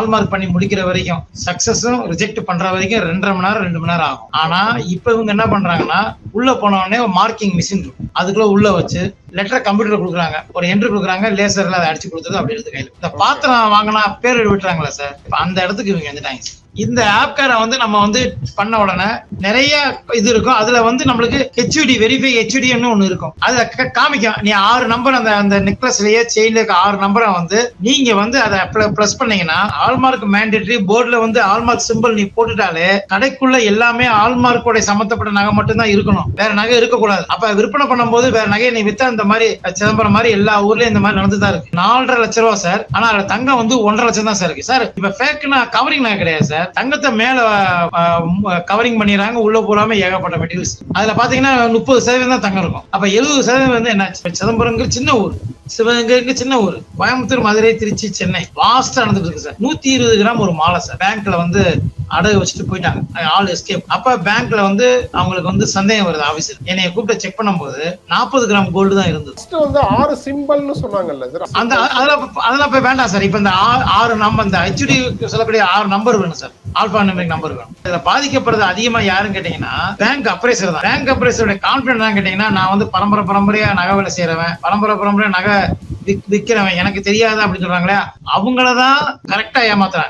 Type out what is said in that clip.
Hallmark பண்ணி முடிக்கிற வரைக்கும் சக்சஸும் ரிஜெக்ட் பண்ற வரைக்கும் ரெண்டரை மணி நேரம் ரெண்டு மணி நேரம் ஆகும். ஆனா இப்ப இவங்க என்ன பண்றாங்கன்னா உள்ள போனவொடனே மார்க்கிங் மிஷின் இருக்கும். அதுக்குள்ள உள்ள வச்சு லெட்டரை கம்ப்யூட்டர் கொடுக்குறாங்க. ஒரு என்ட்ரி கொடுக்குறாங்க லேசர்ல அதை அடிச்சு கொடுத்தது அப்படி எடுத்து கையில். இந்த பாத்திரம் வாங்கினா பேர் விட்டுறாங்களா சார் இப்ப அந்த இடத்துக்கு இவங்க வந்துட்டாங்க சார் இந்த ஆப்காரை வந்து நம்ம வந்து பண்ண உடனே நிறைய இது இருக்கும். அதுல வந்து நம்மளுக்கு ஹெச்டி வெரிஃபை ஹெச்டின்னு ஒண்ணு இருக்கும். அதை காமிக்கும். நீ ஆறு நம்பர் அந்த அந்த நெக்லஸ்லயே செயின்ல இருக்க ஆறு நம்பரை வந்து நீங்க வந்து அதை பிளஸ் பண்ணீங்கன்னா ஆல்மார்க் மேண்டேட்ரி போர்டுல வந்து ஆல்மார்க் சிம்பிள் நீ போட்டுட்டாலே கடைக்குள்ள எல்லாமே ஆல்மார்க்கோட சம்பந்தப்பட்ட நகை மட்டும்தான் இருக்கணும். வேற நகை இருக்கக்கூடாது. அப்ப விற்பனை பண்ணும்போது வேற நகையை நீ வித்தா இந்த மாதிரி சிதம்பரம் மாதிரி எல்லா ஊர்லயும் இந்த மாதிரி நடந்துதான் இருக்கு. நாலரை லட்ச ரூபா சார் ஆனா அதுல தங்கம் வந்து ஒன்றரை லட்சம் தான் சார் இருக்கு. சார் இப்ப ஃபேக்னா கவரிங் நகை கிடையாது சார் தங்கத்தை மேல கவரிங் பண்ணிடுறாங்க உள்ள போறாம ஏகப்பட்ட மெட்டீரியல்ஸ் அதுல பாத்தீங்கன்னா முப்பது சதவீதம் தான் தங்கம் இருக்கும். அப்ப எழுபது சதவீதம் வந்து என்ன சிதம்பரங்கிற சின்ன ஊர். சிவகங்கைக்கு சின்ன ஊர். கோயம்புத்தூர் மதுரை திருச்சி சென்னை. வாஸ்டா நடந்துட்டு இருக்கு சார் நூத்தி இருபது கிராம் ஒரு மாலை சார் பேங்க்ல வந்து அடகு வச்சுட்டு போயிட்டாங்க. ஆல் எஸ்கேப் அப்ப பேங்க்ல வந்து அவங்களுக்கு வந்து சந்தேகம் வருது ஆபீசர் என்னைய கூப்பிட்டு செக் பண்ணும்போது நாற்பது கிராம் கோல்டு தான் இருந்தது. வந்து ஆறு சிம்பிள்னு சொன்னாங்கல்ல சார் அந்த அதெல்லாம் அதெல்லாம் போய் வேண்டாம் சார் இப்ப இந்த ஆறு நம்பர் இந்த ஹெச்டி சொல்லக்கூடிய ஆறு நம்பர் வேணும் சார் ஆல்பா நம்பர் நம்பர் வேணும். இதுல பாதிக்கப்படுறது அதிகமா யாருன்னு கேட்டீங்கன்னா பேங்க் அப்ரேசர் தான். பேங்க் அப்ரேசருடைய கான்பிடன்ட் தான் கேட்டீங்கன்னா நான் வந்து பரம்பரை பரம்பரையா நகை வேலை செய்யறவன் பரம்பரை பரம்பரையா நகை விக்- விக்கிறவன் எனக்கு தெரியாதா அப்படின்னு சொல்றாங்களே அவங்களதான் கரெக்டா ஏமாத்துறாங்க.